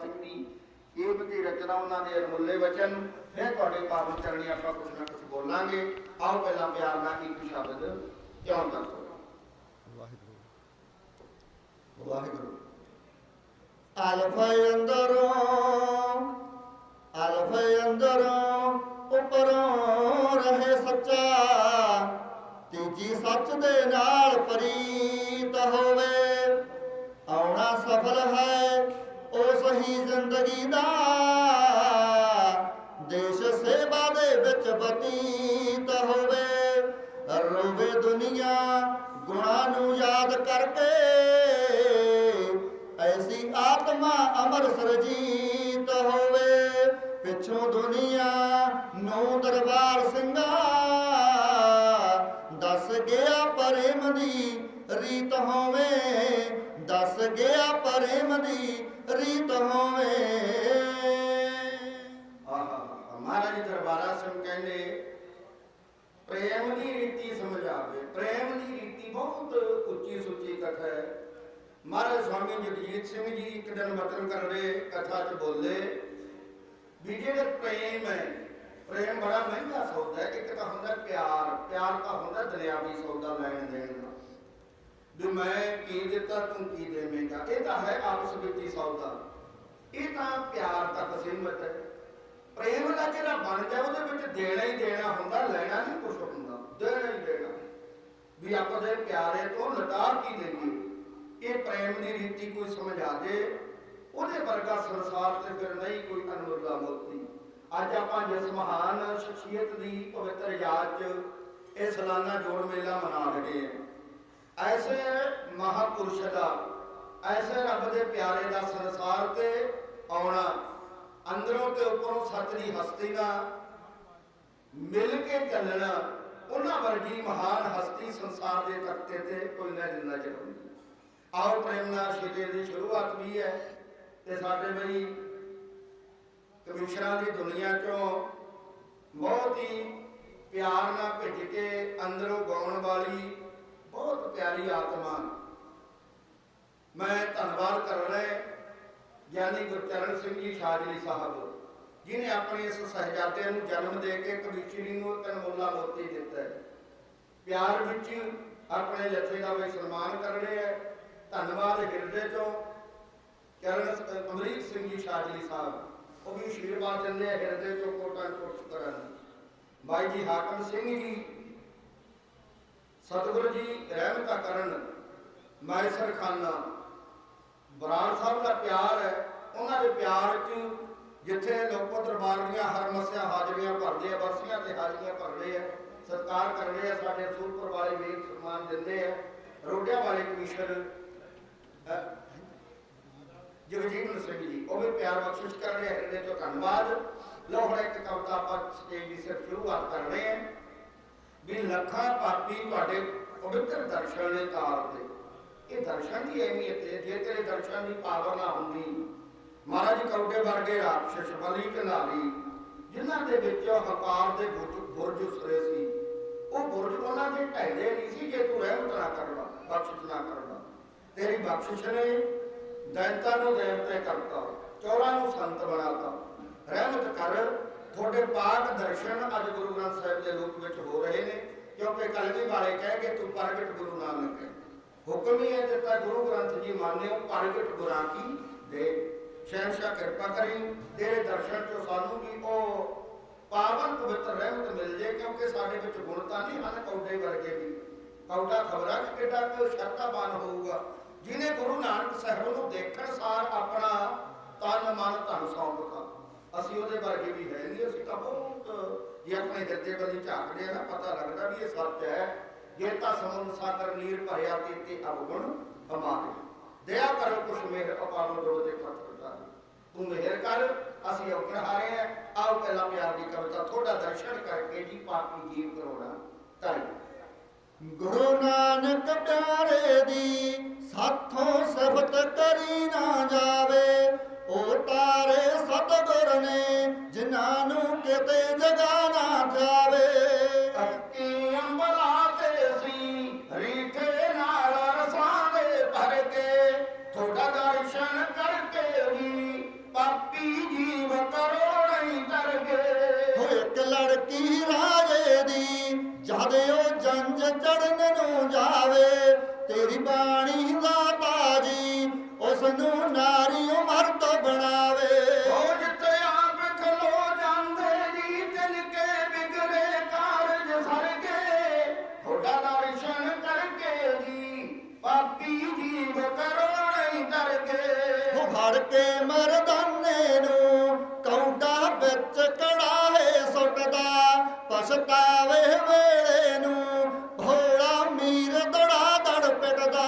ਸਿੰਘ ਦੀ ਕੀਮਤੀ ਰਚਨਾ ਉਹਨਾਂ ਦੇ ਅਨਮੁੱਲੇ ਵਚਨ ਫਿਰ ਤੁਹਾਡੇ ਪਾਵਨ ਚਰਣੀ ਆਪਾਂ ਕੁਝ ਨਾ ਕੁਝ ਬੋਲਾਂਗੇ। ਆਓ ਪਹਿਲਾਂ ਪਿਆਰ ਨਾਲ ਇੱਕ ਸ਼ਬਦ ਕਿਉਂ ਤੱਕ ਵਾਹਿਗੁਰੂ। ਅਲਫ ਅੰਦਰੋਂ ਅਲਫ ਅੰਦਰੋਂ ਉਪਰੋਂ ਰਹੇ ਸੱਚਾ। ਤੀਜੀ ਸੱਚ ਦੇ ਨਾਲ ਪ੍ਰੀਤ ਹੋਵੇ। ਆਉਣਾ ਸਫਲ ਹੈ। ਉਸ ਜ਼ਿੰਦਗੀ ਦਾ। ਦੇਸ਼ ਸੇਵਾ ਦੇ ਵਿੱਚ ਬਤੀਤ ਹੋਵੇ। ਰੋਵੇ ਦੁਨੀਆ ਗੁਣਾਂ ਨੂੰ ਯਾਦ ਕਰਕੇ। ਐਸੀ ਆਤਮਾ ਅਮਰ ਸਰਜੀਤ ਹੋਵੇ। ਪਿੱਛੋਂ ਦੁਨੀਆ ਨੂੰ ਦਰਬਾਰ ਸਿੰਘਾ। ਦੱਸ ਗਿਆ ਪ੍ਰੇਮ ਦੀ ਰੀਤ ਹੋਵੇ, ਦੱਸ ਗਿਆ ਪ੍ਰੇਮ ਦੀ ਰੀਤ ਹੋਵੇ। ਆਹਾ, ਮਹਾਰਾਜ ਦਰਬਾਰਾ ਸਿੰਘ ਕਹਿੰਦੇ, ਪ੍ਰੇਮ ਦੀ ਰੀਤੀ ਸਮਝਾਵੇ। ਪ੍ਰੇਮ ਦੀ ਰੀਤੀ ਬਹੁਤ ਉੱਚੀ ਸੁੱਚੀ ਕਥਾ ਹੈ। ਮਹਾਰਾਜ ਸਵਾਮੀ ਜਗਜੀਤ ਸਿੰਘ ਜੀ ਇੱਕ ਦਿਨ ਵਤਨ ਕਰ ਰਹੇ, ਕਥਾ 'ਚ ਬੋਲੇ, ਵੀ ਜਿਹੜਾ ਪ੍ਰੇਮ ਹੈ, ਪ੍ਰੇਮ ਬੜਾ ਮਹਿੰਗਾ ਸੌਦਾ ਹੈ। ਇੱਕ ਤਾਂ ਹੁੰਦਾ ਪਿਆਰ ਪਿਆਰ ਤਾਂ ਹੁੰਦਾ ਦਰਿਆਵੀ ਸੌਦਾ ਲੈਣ ਦੇਣ ਦਾ। ਵੀ ਮੈਂ ਕੀ ਦਿੱਤਾ, ਤੂੰ ਕੀ ਦੇਵੇਂਗਾ? ਇਹ ਤਾਂ ਹੈ ਆਪਸ ਵਿੱਚ ਹੀ ਸੌਦਾ। ਇਹ ਤਾਂ ਪਿਆਰ ਤੱਕ ਸੀਮਤ ਹੈ। ਪ੍ਰੇਮ ਦਾ ਜਿਹੜਾ ਬਣ ਜਾ ਉਹਦੇ ਵਿੱਚ ਦੇਣਾ ਹੀ ਦੇਣਾ ਹੁੰਦਾ, ਲੈਣਾ ਨਹੀਂ ਕੁਝ ਹੁੰਦਾ, ਦੇਣਾ ਹੀ ਦੇਣਾ। ਵੀ ਆਪਾਂ ਦੇ ਪਿਆਰੇ ਤੋਂ ਲਟਾ ਕੀ ਦੇਈਏ? ਇਹ ਪ੍ਰੇਮ ਦੀ ਰੀਤੀ ਕੋਈ ਸਮਝਾ ਦੇ ਉਹਦੇ ਵਰਗਾ ਸੰਸਾਰ ਤੇ ਫਿਰ ਨਹੀਂ ਕੋਈ ਅਨਮੁੱਲਾ ਮੋਤੀ। ਅੱਜ ਆਪਾਂ ਜਿਸ ਮਹਾਨ ਸ਼ਖਸੀਅਤ ਦੀ ਪਵਿੱਤਰ ਯਾਦ 'ਚ ਇਹ ਸਾਲਾਨਾ ਜੋੜ ਮੇਲਾ ਮਨਾ ਰਹੇ ਹਾਂ। ਐਸੇ ਮਹਾਪੁਰਸ਼ ਦਾ ਐਸੇ ਰੱਬ ਦੇ ਪਿਆਰੇ ਦਾ ਸੰਸਾਰ ਤੇ ਆਉਣਾ, ਅੰਦਰੋਂ ਤੇ ਉੱਪਰੋਂ ਸੱਚ ਦੀ ਹਸਤੀ ਦਾ, ਮਿਲ ਕੇ ਚੱਲਣਾ, ਉਹਨਾਂ ਵਰਗੀ ਮਹਾਨ ਹਸਤੀ ਸੰਸਾਰ ਦੇ ਤਖਤੇ ਤੇ ਕੋਈ ਨਾ ਜਿੰਦਾ ਚੜਾਉਂਦੀ ਆਓ ਪ੍ਰੇਮ ਨਾਲ ਸ਼ੀਲੇ ਦੀ ਸ਼ੁਰੂਆਤ ਵੀ ਹੈ ਤੇ ਸਾਡੇ ਬਈ ਕਮਿਸ਼ਨਰਾਂ ਦੀ ਦੁਨੀਆ ਚੋਂ ਬਹੁਤ ਹੀ ਪਿਆਰ ਨਾਲ ਭਿੱਜ ਕੇ ਅੰਦਰੋਂ ਗਾਉਣ ਵਾਲੀ ਬਹੁਤ ਪਿਆਰੀ ਆਤਮਾ। ਮੈਂ ਧੰਨਵਾਦ ਕਰ ਰਿਹਾ ਗਿਆਨੀ ਗੁਰਚਰਨ ਸਿੰਘ ਜੀ ਸ਼ਾਜਲੀ ਸਾਹਿਬ ਜਿਨੇ ਆਪਣੇ ਇਸ ਸਹਜਾਦੇ ਨੂੰ ਜਨਮ ਦੇ ਕੇ ਕਵਿਚਰੀ ਨੂੰ ਇੱਕ ਮੋਤੀ ਦਿੱਤਾ ਹੈ। ਪਿਆਰ ਵਿੱਚ ਆਪਣੇ ਜੱਥੇ ਦਾ ਵੀ ਸਨਮਾਨ ਕਰ ਰਹੇ ਹੈ। ਧੰਨਵਾਦ ਹਿਰਦੇ ਤੋਂ ਚਰਨ ਅਮਰੀਕ ਸਿੰਘ ਜੀ ਸ਼ਾਜਲੀ ਸਾਹਿਬ। ਉਹ ਵੀ ਆਸ਼ੀਰਵਾਦ ਦਿੰਦੇ ਆ ਹਿਰਦੇ ਚੋਂ ਕੋਟਾਂ ਕੋਟ ਕਰਨ ਬਾਈ ਜੀ ਹਾਕਮ ਸਿੰਘ ਜੀ ਸਤਿਗੁਰੂ ਜੀ ਰਹਿਮਤਾ ਕਰਨ। ਮਾਇਸਰ ਖਾਨਾ। ਬਰਾੜ ਸਾਹਿਬ ਦਾ ਪਿਆਰ ਹੈ। ਉਹਨਾਂ ਦੇ ਪਿਆਰ 'ਚ ਜਿੱਥੇ ਲੋਕੋ ਦਰਬਾਰ ਦੀਆਂ ਹਰ ਮਸਿਆ ਹਾਜ਼ਰੀਆਂ ਭਰਦੇ ਆ ਵਰਸੀਆਂ ਤੇ ਹਾਜ਼ਰੀਆਂ ਭਰਦੇ ਆ, ਸਤਿਕਾਰ ਕਰਦੇ ਆ, ਸਾਡੇ ਸੂਰਪੁਰ ਵਾਲੇ ਵੀਰ ਸਨਮਾਨ ਦਿੰਦੇ ਆ। ਰੋਡਿਆਂ ਵਾਲੇ ਕਮਿਸ਼ਨਰ ਜਗਜੀਵਨ ਸਿੰਘ ਜੀ, ਉਹ ਵੀ ਪਿਆਰ ਬਖਸ਼ਿਸ਼ ਕਰ ਰਹੇ ਆ। ਹਿਰਦੇ ਤੋਂ ਧੰਨਵਾਦ। ਲੋ ਹੁਣ ਇੱਕ ਕਵਿਤਾ ਆਪਾਂ ਸਟੇਜ ਦੀ ਸਿਰਫ ਸ਼ੁਰੂਆਤ ਕਰ ਰਹੇ ਹਾਂ ਵੀ ਲੱਖਾਂ ਪਾਪੀ ਤੁਹਾਡੇ ਪਵਿੱਤਰ ਦਰਸ਼ਨ ਦੇ ਤਾਰ ਤੇ ਇਹ ਦਰਸ਼ਨ ਦੀ ਅਹਿਮੀਅਤ ਹੈ, ਜੇ ਤੇਰੇ ਦਰਸ਼ਨ ਦੀ ਪਾਵਰ ਨਾ ਹੁੰਦੀ। ਮਹਾਰਾਜ ਕੌਡੇ ਵਰਗੇ ਰਾਖਸ਼ ਬਲੀ ਕਨਾਲੀ ਜਿਨ੍ਹਾਂ ਦੇ ਵਿੱਚ ਹਕਾਰ ਦੇ ਬੁਰਜ ਉਸਰੇ ਸੀ। ਉਹ ਬੁਰਜ ਉਹਨਾਂ ਦੇ ਢਹਿੰਦੇ ਨਹੀਂ ਸੀ ਜੇ ਤੂੰ ਰਹਿਮਤ ਨਾ ਕਰਵਾ, ਬਖਸ਼ਿਸ਼ ਨਾ ਕਰਵਾ। ਤੇਰੀ ਬਖਸ਼ਿਸ਼ ਨੇ ਦੈਂਤਾਂ ਨੂੰ ਦੇਵਤੇ ਕਰਤਾ ਚੋਰਾਂ ਨੂੰ ਸੰਤ ਬਣਾਤਾ। ਰਹਿਮਤ ਕਰ ਤੁਹਾਡੇ ਪਾਕ ਦਰਸ਼ਨ ਅੱਜ ਗੁਰੂ ਗ੍ਰੰਥ ਸਾਹਿਬ ਦੇ ਰੂਪ ਵਿੱਚ ਹੋ ਰਹੇ ਨੇ, ਕਿਉਂਕਿ ਕਲਗੀ ਵਾਲੇ ਕਹਿ ਕੇ ਤੂੰ ਪ੍ਰਗਟ ਗੁਰੂ ਨਾਨਕ ਹੈ। ਹੁਕਮ ਹੀ ਹੈ ਦਿੱਤਾ ਗੁਰੂ ਗ੍ਰੰਥ ਜੀ ਮੰਨਿਓ, ਪ੍ਰਗਟ ਗੁਰਾਂ ਕੀ ਦੇ। ਸ਼ਹਿਨਸ਼ਾਹ ਕਿਰਪਾ ਕਰੀ, ਤੇਰੇ ਦਰਸ਼ਨ ਤੋਂ ਸਾਨੂੰ ਵੀ ਉਹ ਪਾਵਨ ਪਵਿੱਤਰ ਰਹਿਮਤ ਮਿਲ ਜੇ, ਕਿਉਂਕਿ ਸਾਡੇ ਵਿੱਚ ਗੁਣ ਤਾਂ ਨਹੀਂ ਹਨ ਕੌਡੇ ਵਰਗੇ ਵੀ। ਕੌਡਾ ਖਬਰਾਂ ਕਿ ਕਿੱਡਾ ਕੋ ਸ਼ਰਤਾਬਾਨ ਹੋਊਗਾ। ਜਿਹਨੇ ਗੁਰੂ ਨਾਨਕ ਸਾਹਿਬ ਨੂੰ ਦੇਖਣ ਸਾਰ ਆਪਣਾ ਤਨ ਮਨ ਧਨ ਸੌਂਪਤਾ ਅਸੀਂ ਉਹਦੇ ਵਰਗੇ ਵੀ ਹੈ ਨਹੀਂ, ਅਸੀਂ ਤਾਂ ਬਹੁਤ, ਜੇ ਆਪਣੇ ਹਿਰਦੇ ਵੱਲ ਝਾਕਦੇ ਆ ਨਾ, ਪਤਾ ਲੱਗਦਾ ਵੀ ਇਹ ਸੱਚ ਹੈ। ਜੇ ਤਾਂ ਸਮੁੰਦ ਸਾਗਰ ਨੀਰ ਭਰਿਆ ਤੇ ਤੇ ਅਵਗੁਣ ਹਮਾਰੇ ਦਇਆ ਕਰੋ ਕੁਛ ਮੇਰ ਅਪਾਰੋ ਦੋ ਦੇ ਪੱਤਰ ਤੂੰ ਮਿਹਰ ਕਰ, ਅਸੀਂ ਔਗਣ ਹਾਰੇ ਆ। ਆਓ ਪਹਿਲਾਂ ਪਿਆਰ ਦੀ ਕਵਿਤਾ ਥੋੜਾ ਦਰਸ਼ਨ ਕਰਕੇ ਜੀ ਪਾਪੀ ਜੀਵ ਕਰੋਣਾ ਧੰਨ ਗੁਰੂ ਨਾਨਕ ਕੇ ਮਰਦਾਨੇ ਨੂੰ ਕੌਡਾ ਵਿੱਚ ਕੜਾਹੇ ਸੁੱਟਦਾ ਪਛਤਾਵੇ ਵੇਲੇ ਨੂੰ ਭੋਲਾ ਮੀਰ ਦੜਾ ਦੜ ਪਿੱਟਦਾ।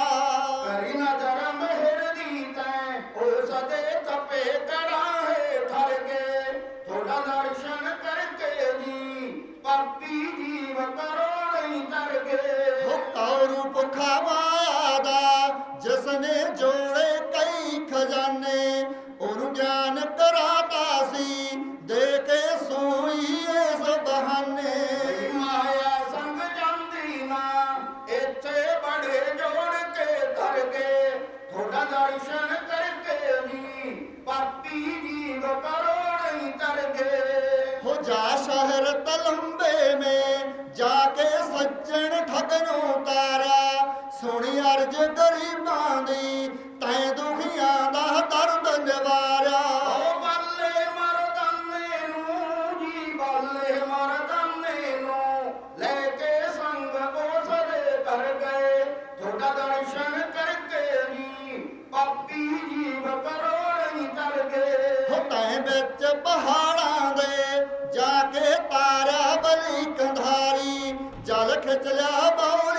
ਕਰੀ ਨਜ਼ਰ ਮਿਹਰ ਦੀ ਤੈਂ ਉਹ ਸਦੇ ਤਪੇ ਕੜਾਹੇ ਠਰ ਗਏ। ਥੋੜਾ ਦਰਸ਼ਨ ਕਰਕੇ ਜੀ ਪਾਪੀ ਜੀਵ ਕਰੋ ਨਹੀਂ ਡਰਗੇ ਉਹ ਕੌਰੂ ਭੁੱਖਾ ਸੁਣੀ ਅਰਜ ਗਰੀਬਾਂ ਦੀ ਤੈਂ ਦੁਖੀਆਂ ਦਾ ਦਰਦ ਨਿਵਾਰਿਆ। ਓ ਬੱਲੇ ਮਰਦਾਨੇ ਨੂੰ ਜੀ ਬੱਲੇ ਮਰਦਾਨੇ ਨੂੰ ਲੈ ਕੇ ਸੰਗ ਉਸ ਦੇ ਕਰ ਗਏ। ਥੋੜਾ ਦਰਸ਼ਨ ਕਰਕੇ ਜੀ ਪਾਪੀ ਜੀਵ ਕਰੋ ਨਹੀਂ ਤਰ ਗਏ। ਹੋ ਤੈਂ ਵਿੱਚ ਪਹਾੜਾਂ ਦੇ ਜਾ ਕੇ ਤਾਰਿਆ ਬਲੀ ਕੰਧਾਰੀ ਜਲ ਖਿੱਚ ਲਿਆ ਬੌਲੀ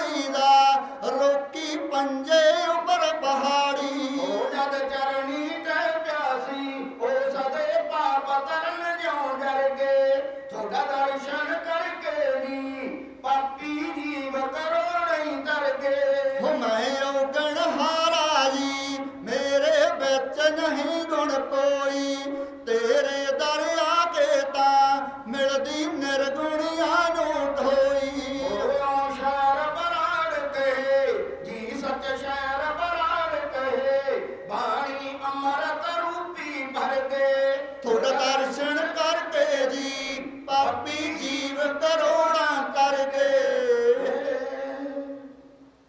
ਪਾਪੀ ਜੀਵ ਕਰੋੜਾਂ ਕਰ ਗਏ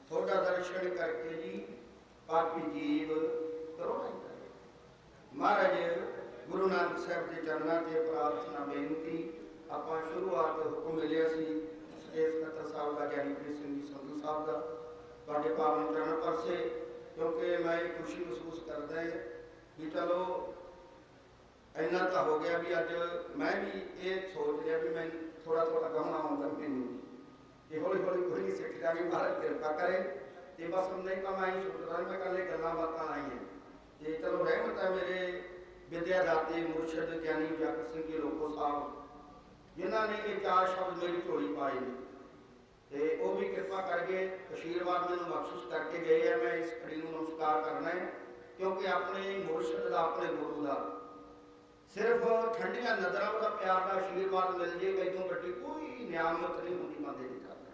ਤੁਹਾਡਾ ਦਰਸ਼ਨ ਕਰਕੇ ਜੀ ਪਾਪੀ ਜੀਵ ਕਰੋਨਾ ਹੀ ਕਰੇ ਮਹਾਰਾਜ, ਗੁਰੂ ਨਾਨਕ ਸਾਹਿਬ ਦੇ ਚਰਨਾਂ ਤੇ ਪ੍ਰਾਰਥਨਾ ਬੇਨਤੀ, ਆਪਾਂ ਸ਼ੁਰੂਆਤ ਹੁਕਮ ਮਿਲਿਆ ਸੀ, ਇਸ ਕਤਰ ਸਾਹਿਬ ਦਾ ਗਿਆਨੀ ਪ੍ਰੀਤ ਸਿੰਘ ਜੀ ਸੰਧੂ ਸਾਹਿਬ ਦਾ, ਤੁਹਾਡੇ ਪਾਵਨ ਚਰਨ ਪਰਸੇ ਕਿਉਂਕਿ ਮੈਂ ਖੁਸ਼ੀ ਮਹਿਸੂਸ ਕਰਦਾ ਹਾਂ ਵੀ ਚਲੋ ਇੰਨਾ ਤਾਂ ਹੋ ਗਿਆ ਵੀ ਅੱਜ ਮੈਂ ਵੀ ਇਹ ਸੋਚ ਲਿਆ ਵੀ ਮੈਂ ਥੋੜਾ ਥੋੜਾ ਗਾਉਣਾ ਆਉਂਦਾ ਮੈਨੂੰ ਵੀ ਕਿ ਹੌਲੀ ਹੌਲੀ ਕੋਈ ਨਹੀਂ ਸਿੱਖਦਾ ਵੀ ਮਹਾਰਾਜ ਕਿਰਪਾ ਕਰੇ। ਤੇ ਬਸ ਹੁਣ ਨਹੀਂ ਤਾਂ ਮੈਂ ਹੀ ਸੋਚਦਾ ਮੈਂ ਕੱਲੇ ਗੱਲਾਂ ਬਾਤਾਂ ਆਈਆਂ ਤੇ ਚਲੋ ਰਹਿਮਤ ਹੈ ਮੇਰੇ ਵਿਦਿਆ ਦਾਤੇ ਮੁਰਸ਼ਿਦ, ਗਿਆਨੀ ਜਗਤ ਸਿੰਘ ਜੀ, ਲੋਕੋ ਸਾਹਿਬ, ਜਿਨ੍ਹਾਂ ਨੇ ਇਹ ਚਾਰ ਸ਼ਬਦ ਮੇਰੀ ਝੋਲੀ ਪਾਏ ਨੇ। ਤੇ ਉਹ ਵੀ ਕਿਰਪਾ ਕਰਕੇ ਅਸ਼ੀਰਵਾਦ ਮੈਨੂੰ ਬਖਸ਼ਿਸ਼ ਕਰਕੇ ਗਏ ਆ। ਮੈਂ ਇਸ ਘੜੀ ਨੂੰ ਨਮਸਕਾਰ ਕਰਨਾ ਹੈ, ਕਿਉਂਕਿ ਆਪਣੇ ਮੁਰਸ਼ਿਦ ਦਾ ਆਪਣੇ ਗੁਰੂ ਦਾ ਸਿਰਫ ਠੰਡੀਆਂ ਨਜ਼ਰਾਂ ਦਾ ਪਿਆਰ ਦਾ ਆਸ਼ੀਰਵਾਦ ਮਿਲ ਜੇ ਇਦੋਂ ਵੱਡੀ ਕੋਈ ਨਿਆਮਤ ਨਹੀਂ ਹੁੰਦੀ ਬੰਦੇ ਦੀ ਕਰਦਾ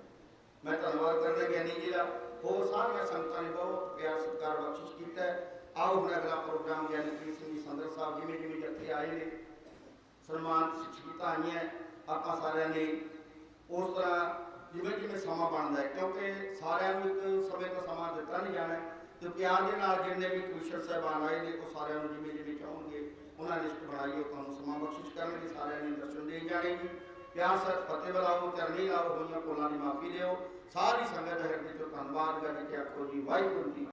ਮੈਂ ਧੰਨਵਾਦ ਕਰਦਾ ਗਿਆਨੀ ਜੀ ਦਾ ਹੋਰ ਸਾਰੀਆਂ ਸੰਗਤਾਂ ਨੇ ਬਹੁਤ ਪਿਆਰ ਸਤਿਕਾਰ ਬਖਸ਼ਿਸ਼ ਕੀਤਾ ਹੈ। ਆਓ ਹੁਣ ਅਗਲਾ ਪ੍ਰੋਗਰਾਮ ਗਿਆਨੀ ਪ੍ਰੀਤ ਸਿੰਘ ਜੀ ਸੰਦਰ ਸਾਹਿਬ ਜਿਵੇਂ ਜਿਵੇਂ ਜੱਥੇ ਆਏ ਨੇ ਸਨਮਾਨ ਸਿੱਖਿਤਾਂ ਆਈਆਂ ਆਪਾਂ ਸਾਰਿਆਂ ਨੇ ਉਸ ਤਰ੍ਹਾਂ ਜਿਵੇਂ ਜਿਵੇਂ ਸਮਾਂ ਬਣਦਾ ਹੈ ਕਿਉਂਕਿ ਸਾਰਿਆਂ ਨੂੰ ਇੱਕ ਸਮੇਂ ਦਾ ਸਮਾਂ ਦਿੱਤਾ ਨਹੀਂ ਜਾਣਾ ਹੈ। ਤੇ ਪਿਆਰ ਦੇ ਨਾਲ ਜਿੰਨੇ ਵੀ ਕ੍ਰਿਸ਼ਨ ਸਾਹਿਬਾਨ ਉਹਨਾਂ ਲਿਸਟ ਬਣਾਈ ਉਹ ਤੁਹਾਨੂੰ ਸਮਾਂ ਬਖਸ਼ਿਸ਼ ਕਰਨਗੇ, ਸਾਰਿਆਂ ਨੇ ਦਰਸ਼ਨ ਦੇ ਜਾਣੇ ਜੀ ਪਿਆਰ ਸਤ ਫਤਿਹ ਬੁਲਾਓ ਚਰਨੀ ਲਾਓ, ਹੋਈਆਂ ਕੋਲਾਂ ਦੀ ਮਾਫੀ ਦਿਓ। ਸਾਰੀ ਸੰਗਤ ਹਿਰਦੇ ਤੋਂ ਧੰਨਵਾਦ ਕਰਕੇ ਆਖੋ ਜੀ, ਵਾਹਿਗੁਰੂ ਜੀ